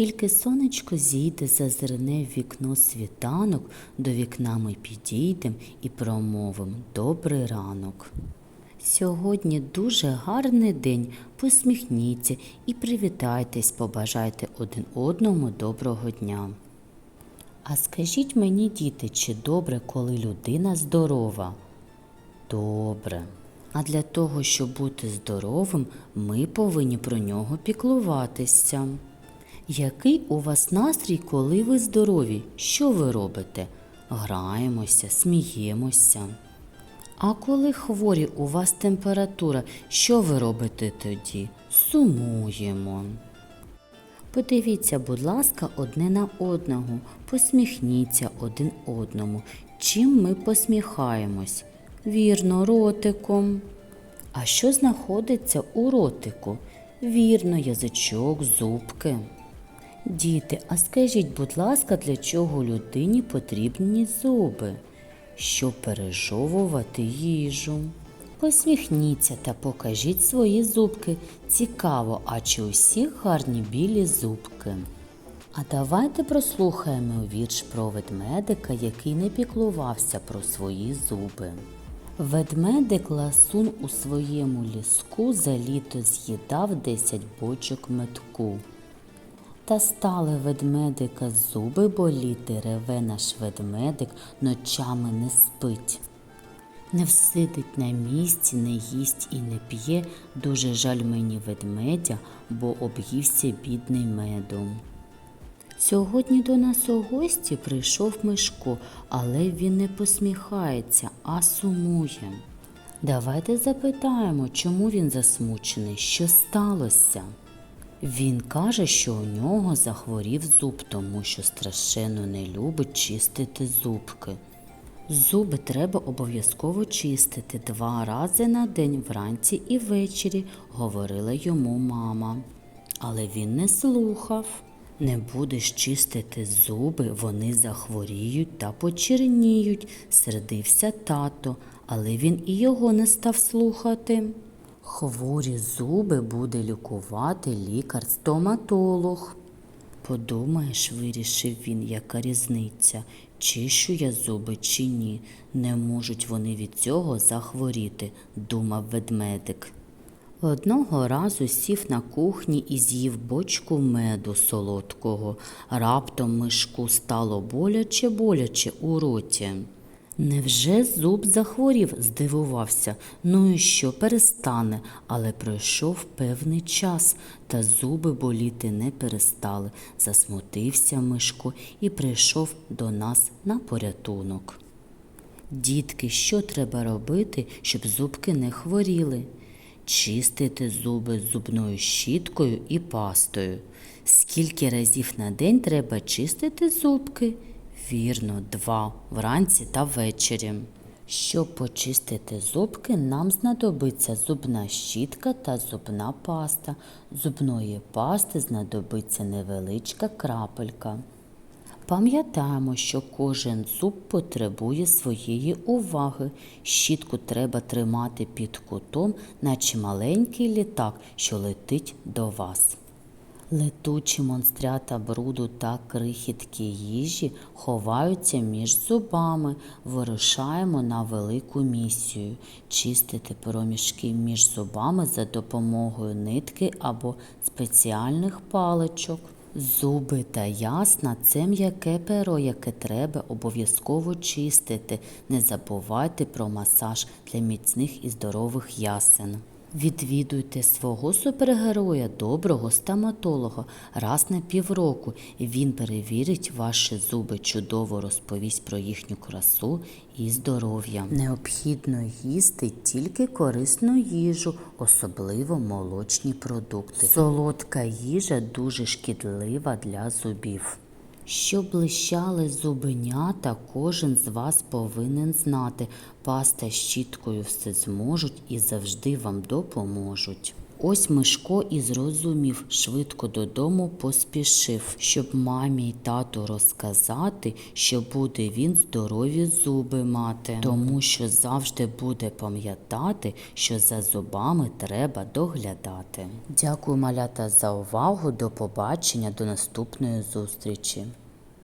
Тільки сонечко зійде, зазирне в вікно світанок, до вікна ми підійдем і промовим добрий ранок. Сьогодні дуже гарний день. Посміхніться і привітайтесь, побажайте один одному доброго дня. А скажіть мені, діти, чи добре, коли людина здорова? Добре. А для того, щоб бути здоровим, ми повинні про нього піклуватися. Який у вас настрій, коли ви здорові? Що ви робите? Граємося, сміємося. А коли хворі у вас температура, що ви робите тоді? Сумуємо. Подивіться, будь ласка, одне на одного, посміхніться один одному. Чим ми посміхаємось? Вірно, ротиком. А що знаходиться у ротику? Вірно, язичок, зубки. Діти, а скажіть, будь ласка, для чого людині потрібні зуби? Щоб пережовувати їжу. Посміхніться та покажіть свої зубки. Цікаво, а чи у всіх гарні білі зубки? А давайте прослухаємо вірш про ведмедика, який не піклувався про свої зуби. Ведмедик ласун у своєму ліску за літо з'їдав десять бочок метку. Та стали ведмедика зуби боліти, реве наш ведмедик, ночами не спить. Не всидить на місці, не їсть і не п'є, дуже жаль мені ведмедя, бо об'ївся бідний медом. Сьогодні до нас у гості прийшов Мишко, але він не посміхається, а сумує. Давайте запитаємо, чому він засмучений, що сталося. Він каже, що у нього захворів зуб, тому що страшенно не любить чистити зубки. Зуби треба обов'язково чистити два рази на день вранці і ввечері, говорила йому мама. Але він не слухав. Не будеш чистити зуби, вони захворіють та почерніють, сердився тато, але він і його не став слухати. Хворі зуби буде лікувати лікар-стоматолог. Подумаєш, вирішив він, яка різниця, чищу я зуби чи ні. Не можуть вони від цього захворіти, думав ведмедик. Одного разу сів на кухні і з'їв бочку меду солодкого. Раптом мишку стало боляче боляче у роті. Невже зуб захворів? здивувався. Ну і що перестане, але пройшов певний час, та зуби боліти не перестали. Засмутився Мишко і прийшов до нас на порятунок. Дітки, що треба робити, щоб зубки не хворіли? Чистити зуби зубною щіткою і пастою. Скільки разів на день треба чистити зубки? Вірно, два вранці та ввечері. Щоб почистити зубки, нам знадобиться зубна щітка та зубна паста. Зубної пасти знадобиться невеличка крапелька. Пам'ятаємо, що кожен зуб потребує своєї уваги. Щітку треба тримати під кутом, наче маленький літак, що летить до вас. Летучі монстрята бруду та крихітки їжі ховаються між зубами. Вирушаємо на велику місію чистити проміжки між зубами за допомогою нитки або спеціальних паличок. Зуби та ясна це м'яке перо, яке треба обов'язково чистити. Не забувайте про масаж для міцних і здорових ясен. Відвідуйте свого супергероя, доброго стоматолога раз на півроку. і Він перевірить ваші зуби, чудово розповість про їхню красу і здоров'я. Необхідно їсти тільки корисну їжу, особливо молочні продукти. Солодка їжа дуже шкідлива для зубів. Щоб блищали зубенята, кожен з вас повинен знати, паста щіткою все зможуть і завжди вам допоможуть. Ось Мишко і зрозумів, швидко додому поспішив, щоб мамі й тату розказати, що буде він здорові зуби мати, тому що завжди буде пам'ятати, що за зубами треба доглядати. Дякую, малята, за увагу. До побачення, до наступної зустрічі.